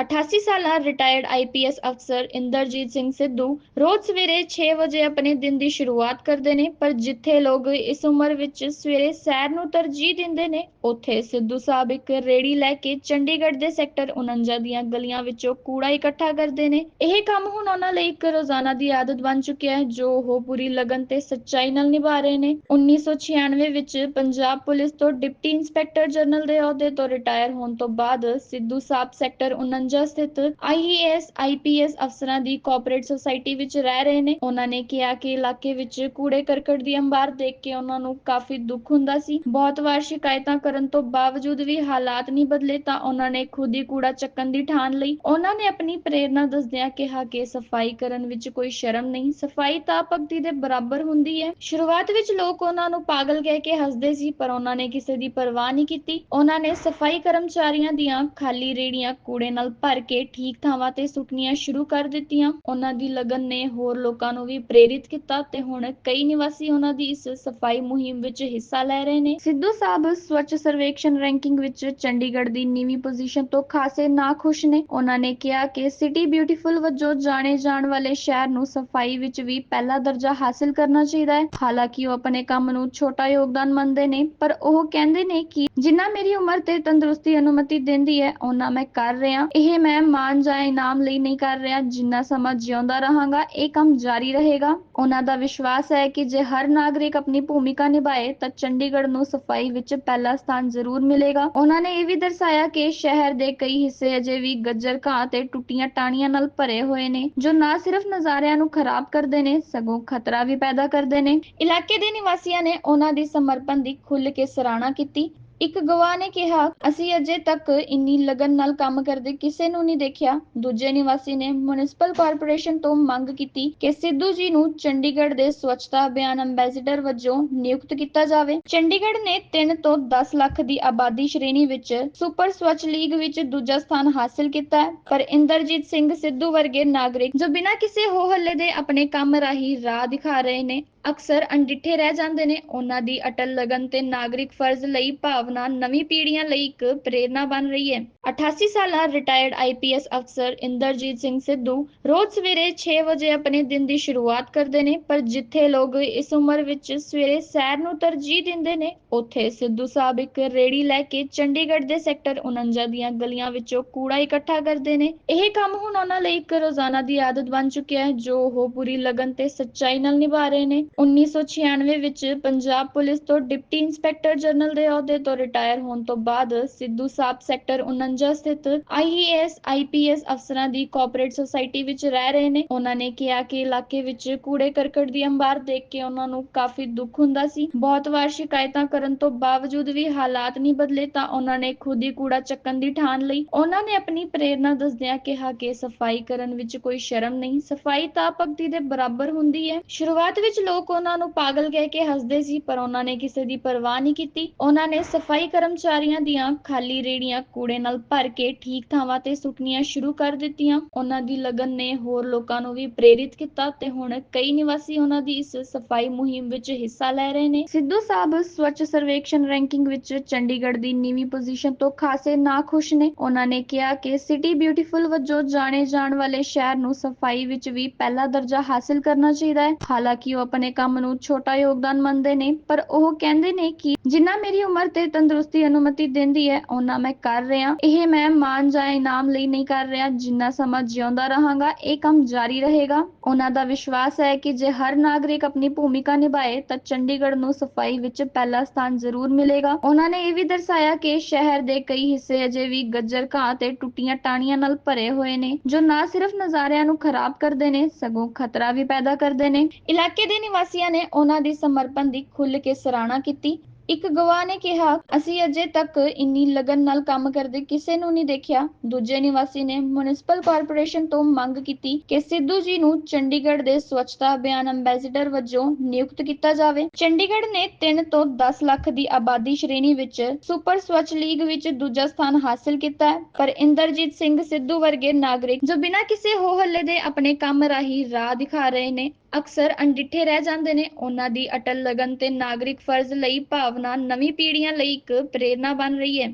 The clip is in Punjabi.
88 ਸਾਲਾ ਰਿਟਾਇਰਡ ਆਈਪੀਐਸ ਅਫਸਰ ਇੰਦਰਜੀਤ ਸਿੰਘ ਸਿੱਧੂ ਰੋਜ਼ ਸਵੇਰੇ 6 ਵਜੇ ਆਪਣੇ ਦਿਨ ਦੀ ਸ਼ੁਰੂਆਤ ਕਰਦੇ ਨੇ, ਪਰ ਜਿੱਥੇ ਲੋਕ ਇਸ ਉਮਰ ਵਿੱਚ ਸਵੇਰੇ ਸੈਰ ਨੂੰ ਤਰਜੀਹ ਦਿੰਦੇ ਨੇ, ਉੱਥੇ ਸਿੱਧੂ ਸਾਹਿਬ ਇੱਕ ਰੇੜੀ ਲੈ ਕੇ ਚੰਡੀਗੜ੍ਹ ਦੇ ਸੈਕਟਰ 49 ਦੀਆਂ ਗਲੀਆਂ ਵਿੱਚੋਂ ਕੂੜਾ ਇਕੱਠਾ ਕਰਦੇ ਨੇ। ਇਹ ਕੰਮ ਹੁਣ ਉਹਨਾਂ ਲਈ ਇੱਕ ਰੋਜ਼ਾਨਾ ਦੀ ਆਦਤ ਬਣ ਚੁੱਕਿਆ ਹੈ, ਜੋ ਉਹ ਪੂਰੀ ਲਗਨ ਤੇ ਸੱਚਾਈ ਨਾਲ ਨਿਭਾ ਰਹੇ ਨੇ। 1996 ਵਿੱਚ ਪੰਜਾਬ ਪੁਲਿਸ ਤੋਂ ਡਿਪਟੀ ਇੰਸਪੈਕਟਰ ਜਨਰਲ ਦੇ ਅਹੁਦੇ ਤੋਂ ਰਿਟਾਇਰ ਹੋਣ ਤੋਂ ਬਾਅਦ ਸਿੱਧੂ ਸਾਹਿਬ ਸੈਕਟਰ 49 ਸਥਿਤ ਆਈਏਐਸ ਆਈਪੀਐਸ ਅਫਸਰਾਂ ਦੀ ਕੋਆਪਰੇਟ ਸੁਸਾਇਟੀ ਵਿੱਚ ਰਹਿ ਰਹੇ ਨੇ। ਉਹਨਾਂ ਨੇ ਕਿਹਾ ਕਿ ਇਲਾਕੇ ਵਿੱਚ ਕੂੜੇ ਕਰਕਟ ਦੀ ਅੰਬਾਰ ਦੇਖ ਕੇ ਉਹਨਾਂ ਨੂੰ ਕਾਫੀ ਦੁੱਖ ਹੁੰਦਾ ਸੀ। ਬਹੁਤ ਵਾਰ ਸ਼ਿਕਾਇਤਾਂ ਕਰਨ ਤੋਂ ਬਾਵਜੂਦ ਵੀ ਹਾਲਾਤ ਨਹੀਂ ਬਦਲੇ ਤਾਂ ਉਹਨਾਂ ਨੇ ਖੁਦ ਹੀ ਕੂੜਾ ਚੱਕਣ ਦੀ ਠਾਣ ਲਈ। ਉਹਨਾਂ ਨੇ ਆਪਣੀ ਪ੍ਰੇਰਣਾ ਦੱਸਦਿਆਂ ਕਿਹਾ ਕਿ ਸਫ਼ਾਈ ਕਰਨ ਵਿੱਚ ਕੋਈ ਸ਼ਰਮ ਨਹੀਂ। ਸਫ਼ਾਈ ਤਾਂ ਭਗਤੀ ਦੇ ਬਰਾਬਰ ਹੁੰਦੀ ਹੈ। ਸ਼ੁਰੂਆਤ ਵਿੱਚ ਲੋਕ ਉਹਨਾਂ ਨੂੰ ਪਾਗਲ ਕਹਿ ਕੇ ਹੱਸਦੇ ਸੀ, ਪਰ ਉਹਨਾਂ ਨੇ ਕਿਸੇ ਦੀ ਪਰਵਾਹ ਨਹੀਂ ਕੀਤੀ। ਉਹਨਾਂ ਨੇ ਸਫ਼ਾਈ ਕਰਮਚਾਰੀਆਂ ਦੀਆਂ ਖਾਲੀ ਰੇੜੀਆਂ ਕੂੜੇ ਨਾਲ ਭਰ ਕੇ ਠੀਕ ਥਾਵਾਂ ਤੇ ਸੁੱਟਣੀਆਂ ਸ਼ੁਰੂ ਕਰ ਦਿੱਤੀਆਂ। ਉਹਨਾਂ ਦੀ ਲਗਨ ਨੇ ਹੋਰ ਲੋਕਾਂ ਨੂੰ ਵੀ ਪ੍ਰੇਰਿਤ ਕੀਤਾ ਤੇ ਹੁਣ ਕਈ ਨਿਵਾਸੀ ਉਹਨਾਂ ਦੀ ਇਸ ਸਫ਼ਾਈ ਮੁਹਿੰਮ ਵਿੱਚ ਹਿੱਸਾ ਲੈ ਰਹੇ ਨੇ। ਸਿੱਧੂ ਸਾਹਿਬ ਸਵੱਛ ਸਰਵੇਖਣ ਰੈਂਕਿੰਗ ਵਿੱਚ ਚੰਡੀਗੜ੍ਹ ਦੀ ਨੀਵੀਂ ਪੋਜੀਸ਼ਨ ਤੋਂ ਖਾਸੇ ਨਾਖੁਸ਼ ਨੇ। ਉਹਨਾਂ ਨੇ ਕਿਹਾ ਕਿ ਸਿਟੀ ਬਿਊਟੀਫੁਲ ਵਜੋਂ ਜਾਣੇ ਜਾਣ ਵਾਲੇ ਸ਼ਹਿਰ ਨੂੰ ਸਫ਼ਾਈ ਵਿੱਚ ਵੀ ਪਹਿਲਾ ਦਰਜਾ ਹਾਸਲ ਕਰਨਾ ਚਾਹੀਦਾ ਹੈ। ਹਾਲਾਂਕਿ ਉਹ ਆਪਣੇ ਕੰਮ ਨੂੰ ਛੋਟਾ ਯੋਗਦਾਨ ਮੰਨਦੇ ਨੇ, ਪਰ ਉਹ ਕਹਿੰਦੇ ਨੇ ਕਿ ਜਿੰਨਾ ਮੇਰੀ ਉਮਰ ਤੇ ਤੰਦਰੁਸਤੀ ਅਨੁਮਤੀ ਦਿੰਦੀ ਹੈ ਉਹਨਾਂ ਮੈਂ ਕਰ ਰਿਹਾ। ਇਹ ਮੈਂ ਮਾਨ ਜਾਂ ਇਨਾਮ ਲਈ ਨਹੀਂ ਕਰ ਰਿਹਾ, ਜਿੰਨਾ ਸਮਾਂ ਜਿਉਂਦਾ ਰਹਾਂਗਾ, ਇਹ ਕੰਮ ਜਾਰੀ ਰਹੇਗਾ। ਉਹਨਾਂ ਦਾ ਵਿਸ਼ਵਾਸ ਹੈ ਕਿ ਜੇ ਹਰ ਨਾਗਰਿਕ ਆਪਣੀ ਭੂਮਿਕਾ ਨਿਭਾਏ, ਤਾਂ ਚੰਡੀਗੜ੍ਹ ਨੂੰ ਸਫ਼ਾਈ ਵਿੱਚ ਪਹਿਲਾ ਸਥਾਨ ਜ਼ਰੂਰ ਮਿਲੇਗਾ। ਉਹਨਾਂ ਨੇ ਇਹ ਵੀ ਦਰਸਾਇਆ ਕਿ ਸ਼ਹਿਰ ਦੇ ਕਈ ਹਿੱਸੇ ਅਜੇ ਵੀ ਗੱਜਰ ਘਾਹ ਤੇ ਟੁੱਟੀਆਂ ਟਾਹਣੀਆਂ ਨਾਲ ਭਰੇ ਹੋਏ ਨੇ, ਜੋ ਨਾ ਸਿਰਫ ਨਜ਼ਾਰਿਆਂ ਨੂੰ ਖਰਾਬ ਕਰਦੇ ਨੇ, ਸਗੋਂ ਖਤਰਾ ਵੀ ਪੈਦਾ ਕਰਦੇ ਨੇ। ਇਲਾਕੇ ਦੇ ਨਿਵਾਸੀਆਂ ਨੇ ਉਹਨਾਂ ਦੀ ਸਮਰਪਣ ਦੀ ਖੁੱਲ੍ਹ ਕੇ ਸਰਾਹਣਾ ਕੀਤੀ। ਇੱਕ ਗਵਾਹ ਨੇ ਕਿਹਾ, ਅਸੀਂ ਅਜੇ ਤੱਕ ਇੰਨੀ ਲਗਨ ਨਾਲ ਕੰਮ ਕਰਦੇ ਕਿਸੇ ਨੂੰ ਨਹੀਂ ਦੇਖਿਆ। ਦੂਜੇ ਨਿਵਾਸੀ ਨੇ ਮਿਊਨਿਸਪਲ ਕਾਰਪੋਰੇਸ਼ਨ ਤੋਂ ਮੰਗ ਕੀਤੀ ਕਿ ਸਿੱਧੂ ਜੀ ਨੂੰ ਚੰਡੀਗੜ੍ਹ ਦੇ ਸਵੱਛਤਾ ਅਭਿਆਨ ਅੰਬੈਸਡਰ ਵਜੋਂ ਨਿਯੁਕਤ ਕੀਤਾ ਜਾਵੇ। ਚੰਡੀਗੜ੍ਹ ਨੇ 3 ਤੋਂ 10 ਲੱਖ ਦੀ ਆਬਾਦੀ ਸ਼੍ਰੇਣੀ ਵਿੱਚ ਸੁਪਰ ਸਵੱਛ ਲੀਗ ਵਿੱਚ ਦੂਜਾ ਸਥਾਨ ਹਾਸਲ ਕੀਤਾ ਹੈ। ਪਰ ਇੰਦਰਜੀਤ ਸਿੰਘ ਸਿੱਧੂ ਵਰਗੇ ਨਾਗਰਿਕ ਜੋ ਬਿਨਾਂ ਕਿਸੇ ਹੋ ਹੱਲੇ ਦੇ ਆਪਣੇ ਕੰਮ ਰਾਹੀਂ ਰਾਹ ਦਿਖਾ ਰਹੇ ਨੇ, ਅਕਸਰ ਅਣਡਿੱਠੇ ਰਹਿ ਜਾਂਦੇ ਨੇ। ਉਹਨਾਂ ਦੀ ਅਟਲ ਲਗਨ ਤੇ ਨਾਗਰਿਕ ਫਰਜ਼ ਲਈ ਭਾਵ ਭਾਵਨਾ ਨਵੀਂ ਪੀੜ੍ਹੀਆਂ ਲਈ ਇੱਕ ਪ੍ਰੇਰਣਾ ਬਣ ਰਹੀ ਹੈ। 88 ਸਾਲਾ ਰਿਟਾਇਰਡ ਆਈਪੀਐਸ ਅਫਸਰ ਇੰਦਰਜੀਤ ਸਿੰਘ ਸਿੱਧੂ ਰੋਜ਼ ਸਵੇਰੇ 6 ਵਜੇ ਆਪਣੇ ਦਿਨ ਦੀ ਸ਼ੁਰੂਆਤ ਕਰਦੇ ਨੇ, ਪਰ ਜਿੱਥੇ ਲੋਕ ਇਸ ਉਮਰ ਵਿੱਚ ਸਵੇਰੇ ਸੈਰ ਨੂੰ ਤਰਜੀਹ ਦਿੰਦੇ ਨੇ, ਉੱਥੇ ਸਿੱਧੂ ਸਾਹਿਬ ਇੱਕ ਰੇੜੀ ਲੈ ਕੇ ਚੰਡੀਗੜ੍ਹ ਦੇ ਸੈਕਟਰ 49 ਦੀਆਂ ਗਲੀਆਂ ਵਿੱਚੋਂ ਕੂੜਾ ਇਕੱਠਾ ਕਰਦੇ ਨੇ। ਇਹ ਕੰਮ ਹੁਣ ਉਹਨਾਂ ਲਈ ਇੱਕ ਰੋਜ਼ਾਨਾ ਦੀ ਆਦਤ ਬਣ ਚੁੱਕਿਆ ਹੈ, ਜੋ ਉਹ ਪੂਰੀ ਲਗਨ ਤੇ ਸੱਚਾਈ ਨਾਲ ਨਿਭਾ ਰਹੇ ਨੇ। 1996 ਵਿੱਚ ਪੰਜਾਬ ਪੁਲਿਸ ਤੋਂ ਡਿਪਟੀ ਇੰਸਪੈਕਟਰ ਜਨਰਲ ਦੇ ਅਹੁਦੇ ਤੋਂ ਰਿਟਾਇਰ ਹੋਣ ਤੋਂ ਬਾਅਦ ਸਿੱਧੂ ਸਾਹਿਬ ਸੈਕਟਰ 49 ਸਥਿਤ ਆਈਏਐਸ ਆਈਪੀਐਸ ਅਫਸਰਾਂ ਦੀ ਕੋਆਪਰੇਟ ਸੁਸਾਇਟੀ ਵਿੱਚ ਰਹਿ ਰਹੇ ਨੇ। ਉਹਨਾਂ ਨੇ ਕਿਹਾ ਕਿ ਇਲਾਕੇ ਵਿੱਚ ਕੂੜੇ ਕਰਕਟ ਦੀ ਅੰਬਾਰ ਦੇਖ ਕੇ ਉਹਨਾਂ ਨੂੰ ਕਾਫੀ ਦੁੱਖ ਹੁੰਦਾ ਸੀ। ਬਹੁਤ ਵਾਰ ਸ਼ਿਕਾਇਤਾਂ ਕਰਨ ਤੋਂ ਬਾਵਜੂਦ ਵੀ ਹਾਲਾਤ ਨਹੀਂ ਬਦਲੇ ਤਾਂ ਉਹਨਾਂ ਨੇ ਖੁਦ ਹੀ ਕੂੜਾ ਚੱਕਣ ਦੀ ਠਾਣ ਲਈ। ਉਹਨਾਂ ਨੇ ਆਪਣੀ ਪ੍ਰੇਰਣਾ ਦੱਸਦਿਆਂ ਕਿਹਾ ਕਿ ਸਫ਼ਾਈ ਕਰਨ ਵਿੱਚ ਕੋਈ ਸ਼ਰਮ ਨਹੀਂ। ਸਫ਼ਾਈ ਤਾਂ ਭਗਤੀ ਦੇ ਬਰਾਬਰ ਹੁੰਦੀ ਹੈ। ਸ਼ੁਰੂਆਤ ਵਿੱਚ ਲੋਕ ਉਹਨਾਂ ਨੂੰ ਪਾਗਲ ਕਹਿ ਕੇ ਹੱਸਦੇ ਸੀ, ਪਰ ਉਹਨਾਂ ਨੇ ਕਿਸੇ ਦੀ ਪਰਵਾਹ ਨਹੀਂ ਕੀਤੀ। ਉਹਨਾਂ ਨੇ ਸਫ਼ਾਈ ਕਰਮਚਾਰੀਆਂ ਦੀਆਂ ਖਾਲੀ ਰੇੜੀਆਂ ਕੂੜੇ ਨਾਲ ਭਰ ਕੇ ਠੀਕ ਥਾਵਾਂ ਤੇ ਸੁੱਟਣੀਆਂ ਸ਼ੁਰੂ ਕਰ ਦਿੱਤੀਆਂ। ਉਹਨਾਂ ਦੀ ਲਗਨ ਨੇ ਹੋਰ ਲੋਕਾਂ ਨੂੰ ਵੀ ਪ੍ਰੇਰਿਤ ਕੀਤਾ ਤੇ ਹੁਣ ਕਈ ਨਿਵਾਸੀ ਉਹਨਾਂ ਦੀ ਇਸ ਸਫ਼ਾਈ ਮੁਹਿੰਮ ਵਿੱਚ ਹਿੱਸਾ ਲੈ ਰਹੇ ਨੇ। ਸਿੱਧੂ ਸਾਹਿਬ ਸਵੱਛ ਸਰਵੇਖਣ ਰੈਂਕਿੰਗ ਵਿੱਚ ਚੰਡੀਗੜ੍ਹ ਦੀ ਨੀਵੀਂ ਪੋਜੀਸ਼ਨ ਤੋਂ ਖਾਸੇ ਨਾਖੁਸ਼ ਨੇ। ਉਹਨਾਂ ਨੇ ਕਿਹਾ ਕਿ ਸਿਟੀ ਬਿਊਟੀਫੁਲ ਵਜੋਂ ਜਾਣੇ ਜਾਣ ਵਾਲੇ ਸ਼ਹਿਰ ਨੂੰ ਸਫ਼ਾਈ ਵਿੱਚ ਵੀ ਪਹਿਲਾ ਦਰਜਾ ਹਾਸਲ ਕਰਨਾ ਚਾਹੀਦਾ ਹੈ। ਹਾਲਾਂਕਿ ਉਹ ਆਪਣੇ ਕੰਮ ਨੂੰ ਛੋਟਾ ਯੋਗਦਾਨ ਮੰਨਦੇ ਨੇ, ਪਰ ਉਹ ਕਹਿੰਦੇ ਨੇ ਕਿ ਜਿੰਨਾ ਮੇਰੀ ਉਮਰ ਤੇ ਤੰਦਰੁਸਤੀ ਅਨੁਮਤੀ ਦਿੰਦੀ ਹੈ ਉਹਨਾਂ ਮੈਂ ਕਰ ਰਿਹਾ। ਇਹ ਮੈਂ ਮਾਨ ਜਾਂ ਇਨਾਮ ਲਈ ਨਹੀਂ ਕਰ ਰਿਹਾ, ਜਿੰਨਾ ਸਮਾਂ ਜਿਉਂਦਾ ਰਹਾਂਗਾ, ਇਹ ਕੰਮ ਜਾਰੀ ਰਹੇਗਾ। ਉਹਨਾਂ ਦਾ ਵਿਸ਼ਵਾਸ ਹੈ ਕਿ ਜੇ ਹਰ ਨਾਗਰਿਕ ਆਪਣੀ ਭੂਮਿਕਾ ਨਿਭਾਏ, ਤਾਂ ਚੰਡੀਗੜ੍ਹ ਨੂੰ ਸਫ਼ਾਈ ਵਿੱਚ ਪਹਿਲਾ ਸਥਾਨ ਜ਼ਰੂਰ ਮਿਲੇਗਾ। ਉਹਨਾਂ ਨੇ ਇਹ ਵੀ ਦਰਸਾਇਆ ਕਿ ਸ਼ਹਿਰ ਦੇ ਕਈ ਹਿੱਸੇ ਅਜੇ ਵੀ ਗੱਜਰ ਘਾਹ ਤੇ ਟੁੱਟੀਆਂ ਟਾਹਣੀਆਂ ਨਾਲ ਭਰੇ ਹੋਏ ਨੇ, ਜੋ ਨਾ ਸਿਰਫ ਨਜ਼ਾਰਿਆਂ ਨੂੰ ਖਰਾਬ ਕਰਦੇ ਨੇ, ਸਗੋਂ ਖਤਰਾ ਵੀ ਪੈਦਾ ਕਰਦੇ ਨੇ। ਇਲਾਕੇ ਦੇ ਨਿਵਾਸੀਆਂ ਨੇ ਉਹਨਾਂ ਦੀ ਸਮਰਪਣ ਦੀ ਖੁੱਲ੍ਹ ਕੇ ਸਰਾਹਣਾ ਕੀਤੀ। ਇੱਕ ਗਵਾਹ ਨੇ ਕਿਹਾ, ਅਸੀਂ ਅਜੇ ਤੱਕ ਇੰਨੀ ਲਗਨ ਨਾਲ ਕੰਮ ਕਰਦੇ ਕਿਸੇ ਨੂੰ ਨਹੀਂ ਦੇਖਿਆ। ਦੂਜੇ ਨਿਵਾਸੀ ਨੇ ਮਿਊਨਿਸਪਲ ਕਾਰਪੋਰੇਸ਼ਨ ਤੋਂ ਮੰਗ ਕੀਤੀ ਕਿ ਸਿੱਧੂ ਜੀ ਨੂੰ ਚੰਡੀਗੜ੍ਹ ਦੇ ਸਵੱਛਤਾ ਅਭਿਆਨ ਅੰਬੈਸਡਰ ਵਜੋਂ ਨਿਯੁਕਤ ਕੀਤਾ ਜਾਵੇ। ਚੰਡੀਗੜ੍ਹ ਨੇ 3 ਤੋਂ 10 ਲੱਖ ਦੀ ਆਬਾਦੀ ਸ਼੍ਰੇਣੀ ਵਿੱਚ ਸੁਪਰ ਸਵੱਛ ਲੀਗ ਵਿੱਚ ਦੂਜਾ ਸਥਾਨ ਹਾਸਲ ਕੀਤਾ ਹੈ। ਪਰ ਇੰਦਰਜੀਤ ਸਿੰਘ ਸਿੱਧੂ ਵਰਗੇ ਨਾਗਰਿਕ ਜੋ ਬਿਨਾਂ ਕਿਸੇ ਹੋ ਹੱਲੇ ਦੇ ਆਪਣੇ ਕੰਮ ਰਾਹੀਂ ਰਾਹ ਦਿਖਾ ਰਹੇ ਨੇ ਅਕਸਰ ਅਣਡਿੱਠੇ ਰਹਿ ਜਾਂਦੇ ਨੇ। ਉਹਨਾਂ ਦੀ ਅਟਲ ਲਗਨ ਤੇ ਨਾਗਰਿਕ ਫਰਜ਼ ਲਈ ਭਾਵਨਾ ਨਵੀਂ ਪੀੜ੍ਹੀਆਂ ਲਈ ਇੱਕ ਪ੍ਰੇਰਣਾ ਬਣ ਰਹੀ ਹੈ।